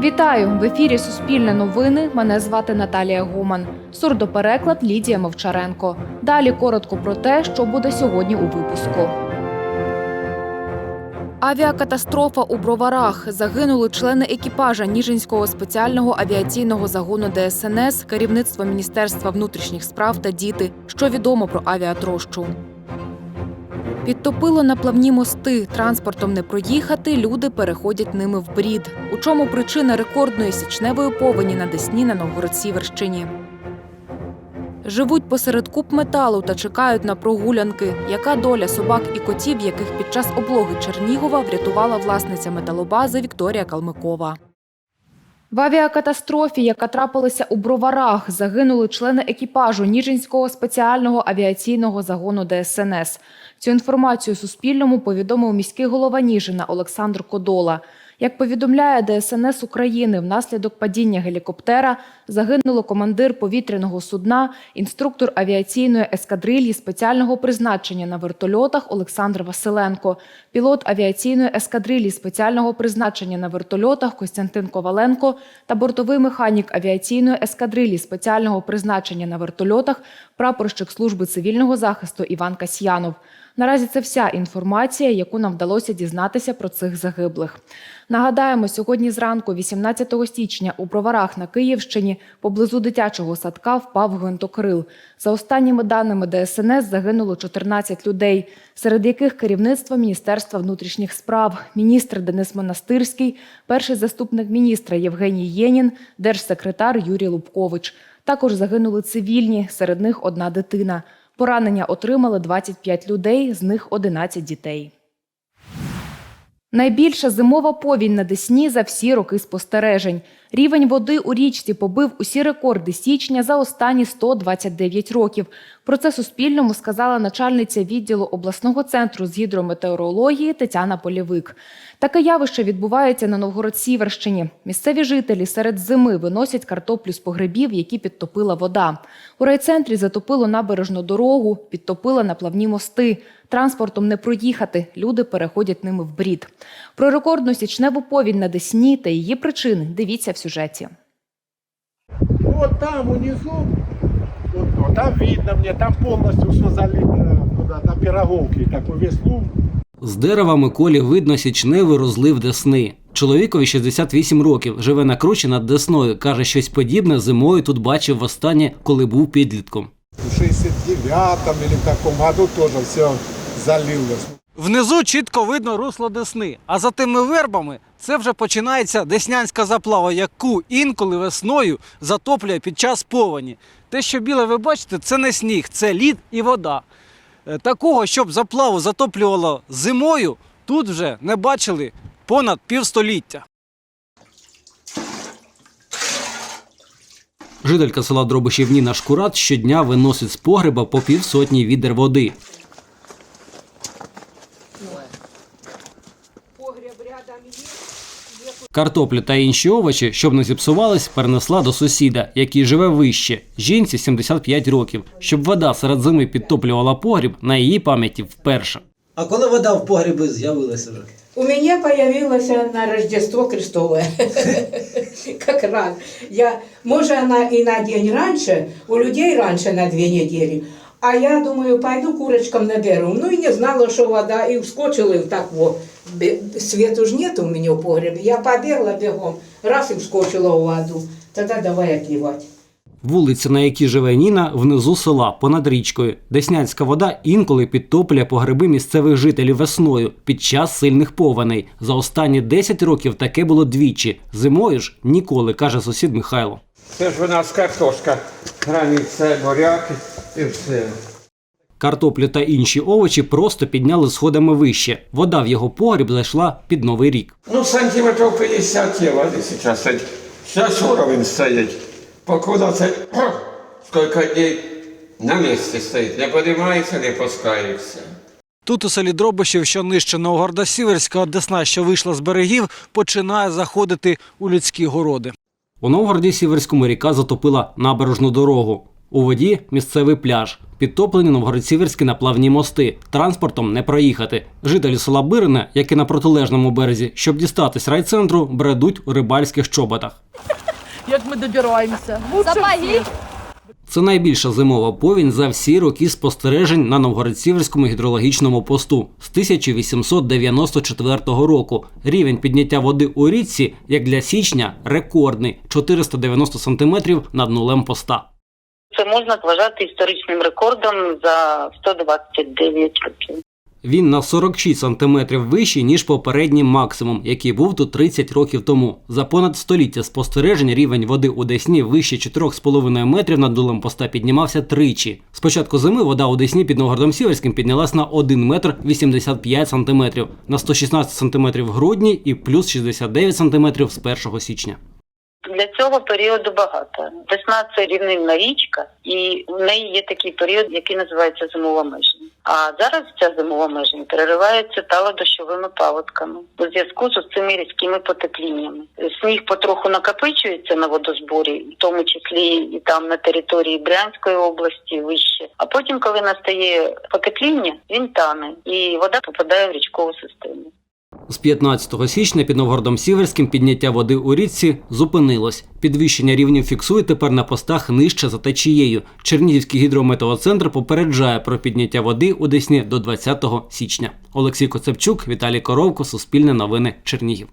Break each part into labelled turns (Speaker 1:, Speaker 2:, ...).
Speaker 1: Вітаю в ефірі Суспільне новини. Мене звати Наталія Гуман. Сурдопереклад Лідія Мовчаренко. Далі коротко про те, що буде сьогодні у випуску. Авіакатастрофа у Броварах. Загинули члени екіпажа Ніжинського спеціального авіаційного загону ДСНС, керівництво Міністерства внутрішніх справ та діти. Що відомо про авіатрощу. Підтопило наплавні мости. Транспортом не проїхати, люди переходять ними в брід. У чому причина рекордної січневої повені на Десні на Новгород-Сіверщині? Живуть посеред куп металу та чекають на прогулянки. Яка доля собак і котів, яких під час облоги Чернігова врятувала власниця металобази Вікторія Калмикова? В авіакатастрофі, яка трапилася у Броварах, загинули члени екіпажу Ніжинського спеціального авіаційного загону ДСНС. Цю інформацію Суспільному повідомив міський голова Ніжина Олександр Кодола. Як повідомляє ДСНС України, внаслідок падіння гелікоптера загинуло командир повітряного судна, інструктор авіаційної ескадрильї спеціального призначення на вертольотах Олександр Василенко, пілот авіаційної ескадрильї спеціального призначення на вертольотах Костянтин Коваленко та бортовий механік авіаційної ескадрилі спеціального призначення на вертольотах, прапорщик служби цивільного захисту Іван Касьянов. Наразі це вся інформація, яку нам вдалося дізнатися про цих загиблих. Нагадаємо, сьогодні зранку, 18 січня, у Броварах на Київщині поблизу дитячого садка впав гвинтокрил. За останніми даними ДСНС загинуло 14 людей, серед яких керівництво Міністерства внутрішніх справ, міністр Денис Монастирський, перший заступник міністра Євгеній Єнін, держсекретар Юрій Лубкович. Також загинули цивільні, серед них одна дитина. Поранення отримали 25 людей, з них 11 дітей. Найбільша зимова повінь на Десні за всі роки спостережень. Рівень води у річці побив усі рекорди січня за останні 129 років. Про це Суспільному сказала начальниця відділу обласного центру з гідрометеорології Тетяна Полєвик. Таке явище відбувається на Новгород-Сіверщині. Місцеві жителі серед зими виносять картоплю з погребів, які підтопила вода. У райцентрі затопило набережну дорогу, підтопило наплавні мости. Транспортом не проїхати, люди переходять ними в брід. Про рекордну січневу повінь на Десні та її причини дивіться в сюжеті.
Speaker 2: Вот там внизу, вот, вот там видно мне, там полностью все залито туда, на пироговке, такой весь лум.
Speaker 3: З дерева Миколі видно січневий розлив Десни. Чоловікові 68 років, живе на кручі над Десною. Каже, щось подібне зимою тут бачив востаннє, коли був підлітком.
Speaker 2: В 69-м или в таком году тоже все залилось.
Speaker 4: Внизу чітко видно русло Десни, а за тими вербами це вже починається деснянська заплава, яку інколи весною затоплює під час повені. Те, що біле ви бачите, це не сніг, це лід і вода. Е, Такого, щоб заплаву затоплювало зимою, тут вже не бачили понад півстоліття.
Speaker 3: Жителька села Дробишів Ніна Шкурат щодня виносить з погреба по півсотні відер води. Картоплю та інші овочі, щоб не зіпсувались, перенесла до сусіда, який живе вище. Жінці 75 років. Щоб вода серед зими підтоплювала погріб, на її пам'яті вперше.
Speaker 5: А коли вода в погрібі з'явилася вже?
Speaker 6: У меня появилась на Рождество Христовое. Как раз. Я, может, она и на день раньше, у людей раньше на две недели. А я думаю, пойду курочкам наберу. Ну и не знала, что вода, и вскочила, и так вот. Света уж нет у меня в погребе. Я побегла бегом, раз и вскочила в воду. Тогда давай отливать.
Speaker 3: Вулиця, на якій живе Ніна, внизу села, понад річкою. Деснянська вода інколи підтоплює погреби місцевих жителів весною під час сильних повеней. За останні 10 років таке було двічі. Зимою ж ніколи, каже сусід Михайло.
Speaker 7: Це ж у нас картошка, границя, буряки і все.
Speaker 3: Картоплю та інші овочі просто підняли сходами вище. Вода в його погріб зайшла під новий рік.
Speaker 7: Ну, сантиметрів 50 є води зараз. стоїть. Зараз уровень стоїть. Покуда це скільки днів на місці стоїть. Не підіймається, не пускається.
Speaker 4: Тут у селі Дробишів, що нижче Новгорода Сіверська, Десна, що вийшла з берегів, починає заходити у людські городи.
Speaker 3: У Новгороді Сіверському ріка затопила набережну дорогу. У воді місцевий пляж. Підтоплені новгород-сіверські наплавні мости. Транспортом не проїхати. Жителі села Бирине, які на протилежному березі, щоб дістатись райцентру, бредуть у рибальських чоботах.
Speaker 8: Як ми добираємося?
Speaker 9: Сапоги.
Speaker 3: Це найбільша зимова повінь за всі роки спостережень на Новгород-Сіверському гідрологічному посту з 1894 року. Рівень підняття води у річці, як для січня, рекордний 490 сантиметрів над нулем поста.
Speaker 10: Це можна вважати історичним рекордом за 129 років.
Speaker 3: Він на 46 сантиметрів вищий, ніж попередній максимум, який був тут 30 років тому. За понад століття спостережень рівень води у Десні вище 4,5 метрів над дулем поста піднімався тричі. З початку зими вода у Десні під Новгородом Сіверським піднялась на 1 метр 85 сантиметрів, на 116 сантиметрів в грудні і плюс 69 сантиметрів з 1 січня.
Speaker 10: Для цього періоду багато. Весна це рівнинна річка, і в неї є такий період, який називається зимова межень. А зараз ця зимова межень переривається талодощовими паводками у зв'язку з цими різкими потепліннями. Сніг потроху накопичується на водозборі, в тому числі і там на території Брянської області вище. А потім, коли настає потепління, він тане і вода попадає в річкову систему.
Speaker 3: З 15 січня під Новгородом Сіверським підняття води у річці зупинилось. Підвищення рівнів фіксує тепер на постах нижче за течією. Чернігівський гідрометеоцентр попереджає про підняття води у Десні до 20 січня. Олексій Коцепчук, Віталій Коровко, Суспільне новини, Чернігів.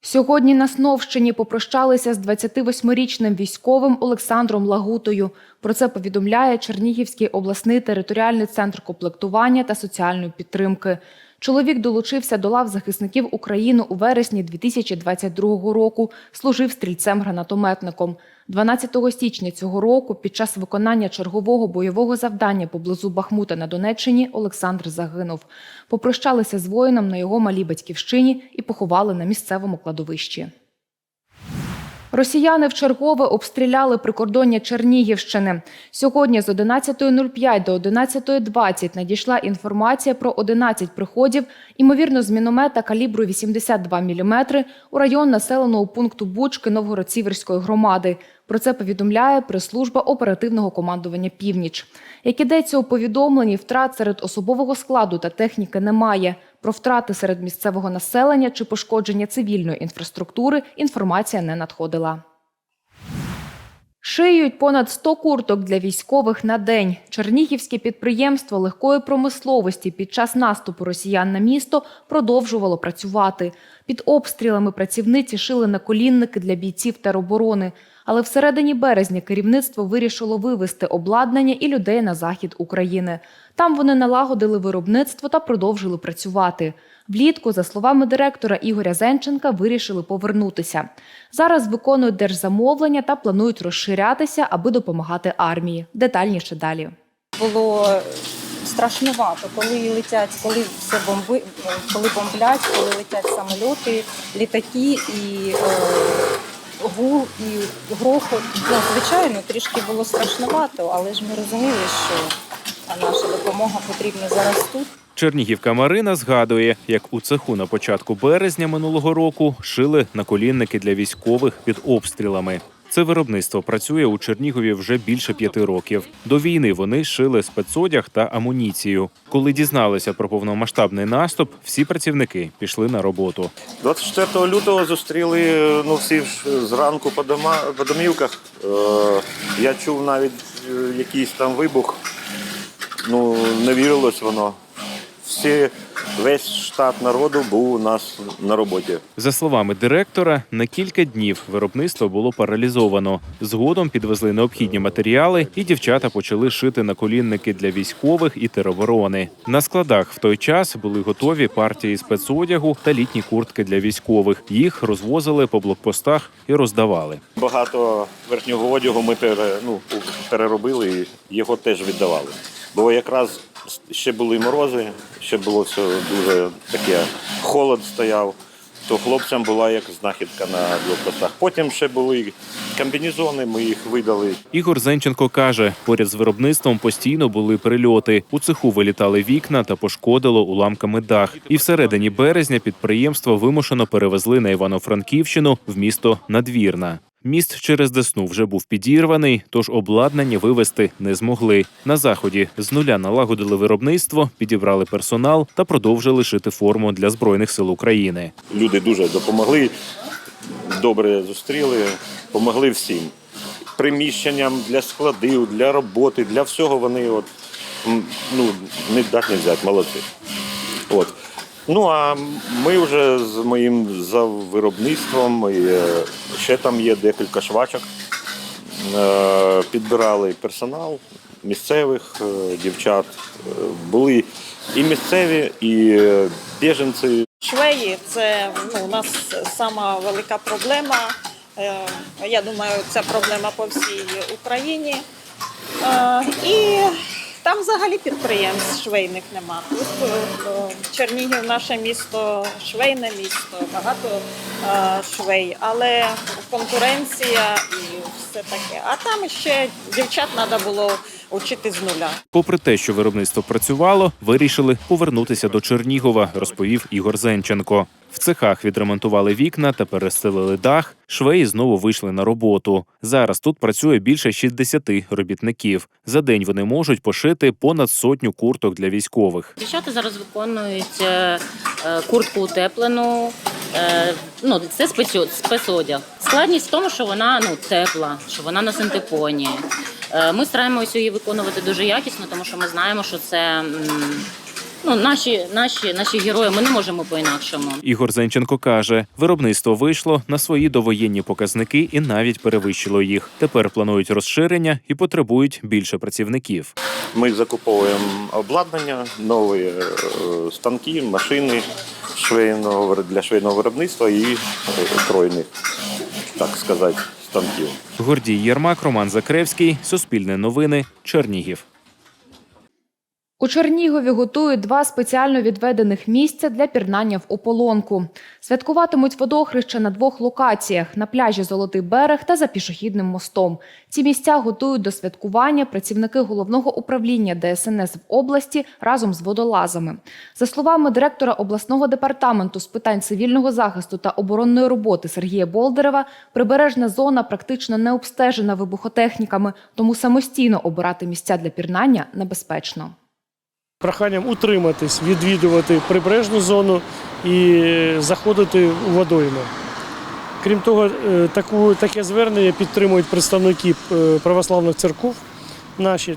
Speaker 1: Сьогодні на Сновщині попрощалися з 28-річним військовим Олександром Лагутою. Про це повідомляє Чернігівський обласний територіальний центр комплектування та соціальної підтримки. Чоловік долучився до лав захисників України у вересні 2022 року, служив стрільцем-гранатометником. 12 січня цього року під час виконання чергового бойового завдання поблизу Бахмута на Донеччині Олександр загинув. Попрощалися з воїном на його малій батьківщині і поховали на місцевому кладовищі. Росіяни вчергове обстріляли прикордоння Чернігівщини. Сьогодні з 11.05 до 11.20 надійшла інформація про 11 приходів, імовірно, з міномета калібру 82 мм у район населеного пункту Бучки Новгород-Сіверської громади. Про це повідомляє прес-служба оперативного командування Північ. Як ідеться у повідомленні, втрат серед особового складу та техніки немає. Про втрати серед місцевого населення чи пошкодження цивільної інфраструктури інформація не надходила. Шиють понад 100 курток для військових на день. Чернігівське підприємство легкої промисловості під час наступу росіян на місто продовжувало працювати. Під обстрілами працівниці шили наколінники для бійців тероборони. Але всередині березня керівництво вирішило вивезти обладнання і людей на захід України. Там вони налагодили виробництво та продовжили працювати. Влітку, за словами директора Ігоря Зенченка, вирішили повернутися. Зараз виконують держзамовлення та планують розширятися, аби допомагати армії. Детальніше далі.
Speaker 9: Було страшнувато, коли летять, коли все бомби, коли бомблять, коли летять самольоти, літаки і е, гул, і грохот. Ну, звичайно, трішки було страшнувато, але ж ми розуміли, що наша допомога потрібна зараз тут.
Speaker 11: Чернігівка Марина згадує, як у цеху на початку березня минулого року шили наколінники для військових під обстрілами. Це виробництво працює у Чернігові вже більше п'яти років. До війни вони шили спецодяг та амуніцію. Коли дізналися про повномасштабний наступ, всі працівники пішли на роботу.
Speaker 12: 24 лютого зустріли ну, всі зранку по, дома, по домівках. Е, я чув навіть е, якийсь там вибух. Ну, не вірилось воно. Всі, весь штат народу був у нас на роботі.
Speaker 11: За словами директора, на кілька днів виробництво було паралізовано. Згодом підвезли необхідні матеріали, і дівчата почали шити наколінники для військових і тероборони. На складах в той час були готові партії спецодягу та літні куртки для військових. Їх розвозили по блокпостах і роздавали.
Speaker 12: Багато верхнього одягу ми пере, ну, переробили і його теж віддавали. Бо якраз ще були морози, ще було все дуже таке, холод стояв. То хлопцям була як знахідка на блокпостах. Потім ще були комбінезони, ми їх видали.
Speaker 11: Ігор Зенченко каже, поряд з виробництвом постійно були прильоти. У цеху вилітали вікна та пошкодило уламками дах. І всередині березня підприємство вимушено перевезли на Івано-Франківщину в місто Надвірна. Міст через Десну вже був підірваний, тож обладнання вивезти не змогли. На заході з нуля налагодили виробництво, підібрали персонал та продовжили шити форму для збройних сил України.
Speaker 12: Люди дуже допомогли, добре зустріли, допомогли всім. Приміщенням для складів, для роботи, для всього вони от, ну, не дати не взяти, молодці. От. Ну а ми вже з моїм завиробництвом, і, е, ще там є декілька швачок. Е, Підбирали персонал місцевих е, дівчат. Е, Були і місцеві, і біженці,
Speaker 13: Швеї це ну, у нас сама велика проблема. Я думаю, це проблема по всій Україні. І там взагалі підприємств швейних нема. Тут е, Чернігів наше місто, швейне місто, багато е, швей, але конкуренція і все таке. А там ще дівчат треба було вчити з нуля.
Speaker 11: Попри те, що виробництво працювало, вирішили повернутися до Чернігова, розповів Ігор Зенченко. В цехах відремонтували вікна та перестелили дах. Швеї знову вийшли на роботу. Зараз тут працює більше 60 робітників. За день вони можуть пошити понад сотню курток для військових.
Speaker 9: Дівчата зараз виконують е, е, куртку утеплену. Е, ну, це спецодяг. Складність в тому, що вона ну, тепла, що вона на синтепоні. Ми стараємося її виконувати дуже якісно, тому що ми знаємо, що це ну, наші, наші, наші герої. Ми не можемо по-інакшому.
Speaker 11: Ігор Зенченко каже, виробництво вийшло на свої довоєнні показники і навіть перевищило їх. Тепер планують розширення і потребують більше працівників.
Speaker 12: Ми закуповуємо обладнання, нові е, станки, машини швейного для швейного виробництва і е, кройних, так сказати, станків.
Speaker 11: Гордій Єрмак, Роман Закревський, Суспільне новини, Чернігів.
Speaker 1: У Чернігові готують два спеціально відведених місця для пірнання в ополонку. Святкуватимуть водохреща на двох локаціях на пляжі Золотий берег та за пішохідним мостом. Ці місця готують до святкування працівники головного управління ДСНС в області разом з водолазами. За словами директора обласного департаменту з питань цивільного захисту та оборонної роботи Сергія Болдерева, прибережна зона практично не обстежена вибухотехніками, тому самостійно обирати місця для пірнання небезпечно.
Speaker 14: Проханням утриматись, відвідувати прибережну зону і заходити у водойми. Крім того, е, таку, таке звернення підтримують представники е, православних церков наші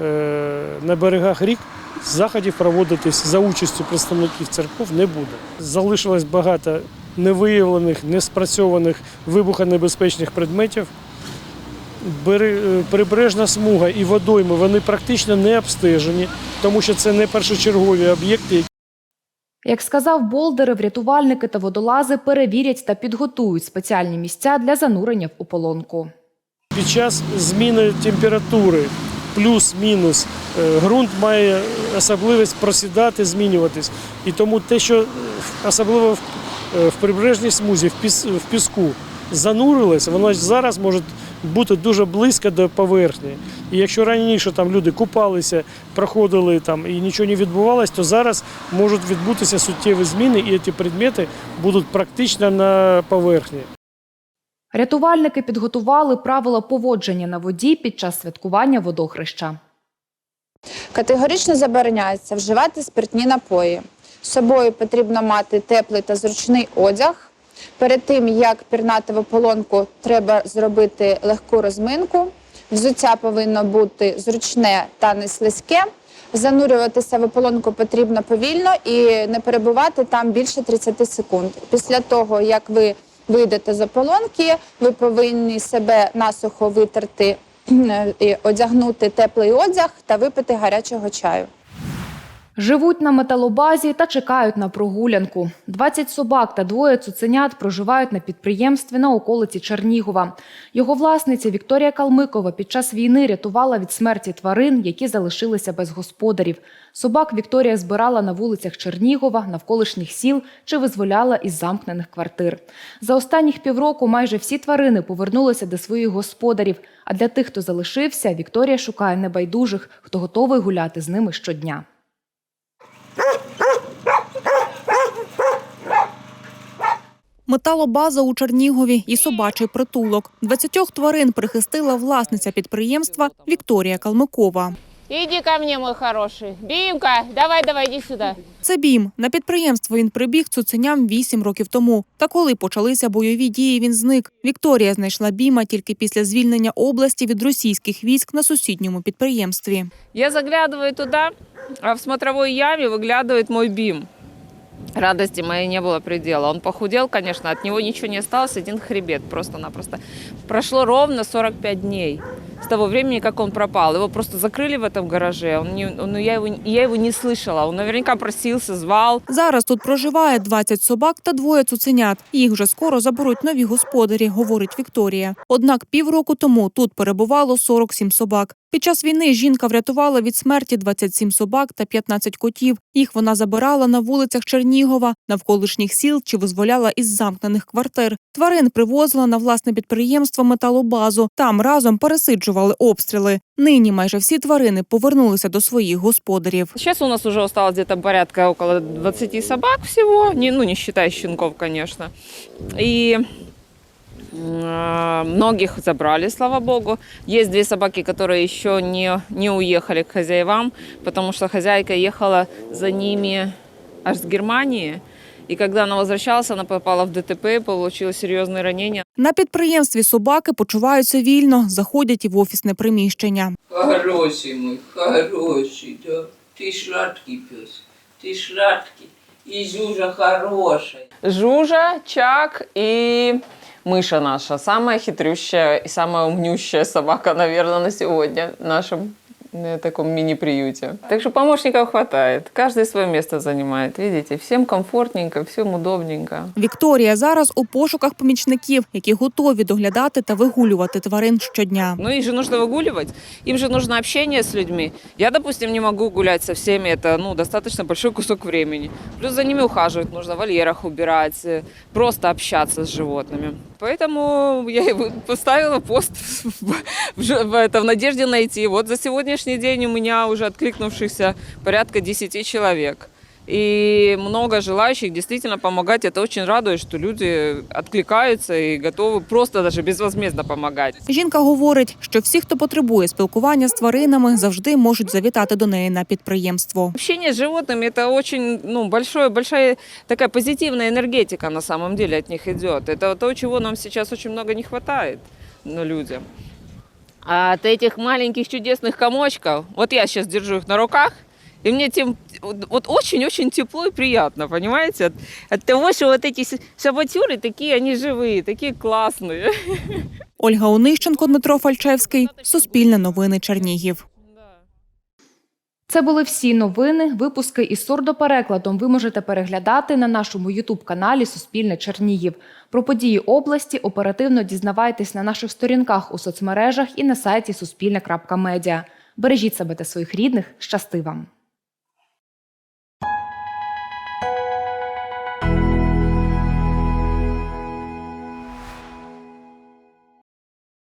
Speaker 14: Е, на берегах рік заходів проводитись за участю представників церков не буде. Залишилось багато невиявлених, неспрацьованих вибухонебезпечних предметів. Е, Прибережна смуга і водойми вони практично не обстежені, тому що це не першочергові об'єкти,
Speaker 1: Як сказав Болдерев, рятувальники та водолази перевірять та підготують спеціальні місця для занурення в ополонку.
Speaker 14: Під час зміни температури плюс-мінус е, ґрунт має особливість просідати, змінюватись. І тому те, що е, особливо в, прибережній смузі, в, в піску занурилось, воно зараз може бути дуже близько до поверхні. І якщо раніше там люди купалися, проходили там і нічого не відбувалось, то зараз можуть відбутися суттєві зміни, і ці предмети будуть практично на поверхні.
Speaker 1: Рятувальники підготували правила поводження на воді під час святкування водохреща.
Speaker 15: Категорично забороняється вживати спиртні напої. З собою потрібно мати теплий та зручний одяг. Перед тим, як пірнати в ополонку, треба зробити легку розминку. Взуття повинно бути зручне та не слизьке. Занурюватися в ополонку потрібно повільно і не перебувати там більше 30 секунд. Після того, як ви вийдете з ополонки, ви повинні себе насухо витерти, і одягнути теплий одяг та випити гарячого чаю.
Speaker 1: Живуть на металобазі та чекають на прогулянку. 20 собак та двоє цуценят проживають на підприємстві на околиці Чернігова. Його власниця Вікторія Калмикова під час війни рятувала від смерті тварин, які залишилися без господарів. Собак Вікторія збирала на вулицях Чернігова, навколишніх сіл чи визволяла із замкнених квартир. За останніх півроку майже всі тварини повернулися до своїх господарів. А для тих, хто залишився, Вікторія шукає небайдужих, хто готовий гуляти з ними щодня.
Speaker 16: Металобаза у Чернігові і собачий притулок. 20 тварин прихистила власниця підприємства Вікторія Калмикова.
Speaker 17: Иди ко мне, мой хороший. Бимка, давай, давай, иди сюда.
Speaker 16: Це Бім. На підприємство він прибіг цуценям 8 років тому. Та коли почалися бойові дії, він зник. Вікторія знайшла Біма тільки після звільнення області від російських військ на сусідньому підприємстві.
Speaker 17: Я заглядываю туда, а в смотровой яме выглядывает мой Бим. Радости моей не было предела. Он похудел, конечно, от него ничего не осталось, один хребет просто-напросто. Прошло ровно 45 дней с того времени, как он пропал. Его просто закрыли в этом гараже. Он не, он, я, его, я его не слышала. Он наверняка просился, звал.
Speaker 16: Зараз тут проживає 20 собак та двоє цуценят. Їх вже скоро заберуть нові господарі, говорить Вікторія. Однак півроку тому тут перебувало 47 собак. Під час війни жінка врятувала від смерті 27 собак та 15 котів. Їх вона забирала на вулицях Чернігова, навколишніх сіл чи визволяла із замкнених квартир. Тварин привозила на власне підприємство металобазу. Там разом пересиджували обстріли. Нині майже всі тварини повернулися до своїх господарів.
Speaker 17: Сейчас у нас уже осталось где-то порядка около 20 собак всего, не, ну не считая щенков, конечно. И э, многих забрали, слава богу. Есть две собаки, которые еще не, не уехали к хозяевам, потому что хозяйка ехала за ними аж с Германии. И когда она возвращалась, она попала в ДТП, получила серьезные ранения.
Speaker 16: На підприємстві собаки почуваються вільно, заходять і в офісне приміщення.
Speaker 18: Хороший мой, хороший, да. Ты сладкий пес, ты сладкий. И Зюжа хорошая.
Speaker 17: Жужа, Чак и мыша наша. Самая хитрющая и самая умнющая собака, наверное, на сегодня в нашем э, таком мини-приюте. Так что помощников хватает. Каждый свое место занимает. Видите, всем комфортненько, всем удобненько.
Speaker 16: Вікторія зараз у пошуках помічників, які готові доглядати та вигулювати тварин щодня.
Speaker 17: Ну, их же нужно выгуливать. Им же нужно общение с людьми. Я, допустим, не могу гулять со всеми. Это, ну, достаточно большой кусок времени. Плюс за ними ухаживать нужно, в вольерах убирать, э, просто общаться с животными. Поэтому я и вы- поставила пост в, в ж- в это, в надежде найти. Вот за сегодняшний день у меня уже откликнувшихся порядка 10 человек. И много желающих действительно помогать. Это очень радует, что люди откликаются и готовы просто даже безвозмездно помогать.
Speaker 16: Жінка говорить, що всі, хто потребує спілкування з тваринами, завжди можуть завітати до неї на підприємство.
Speaker 17: Общение с животными это очень ну, большое, большая такая позитивная энергетика на самом деле от них идет. Это то, чего нам сейчас очень много не хватает ну, людям. А от этих маленьких чудесных комочков, вот я сейчас держу их на руках, и мне тем вот очень-очень тепло и приятно, понимаете? От, от того, что вот эти с- собатюры такие, они живые, такие классные.
Speaker 16: Ольга Онищенко, Дмитро Фальчевський, Суспільне новини Чернігів.
Speaker 1: Це були всі новини. Випуски із сордоперекладом ви можете переглядати на нашому Ютуб-каналі Суспільне Чернігів. Про події області оперативно дізнавайтесь на наших сторінках у соцмережах і на сайті Суспільне.Медіа. Бережіть себе та своїх рідних. Щасти вам!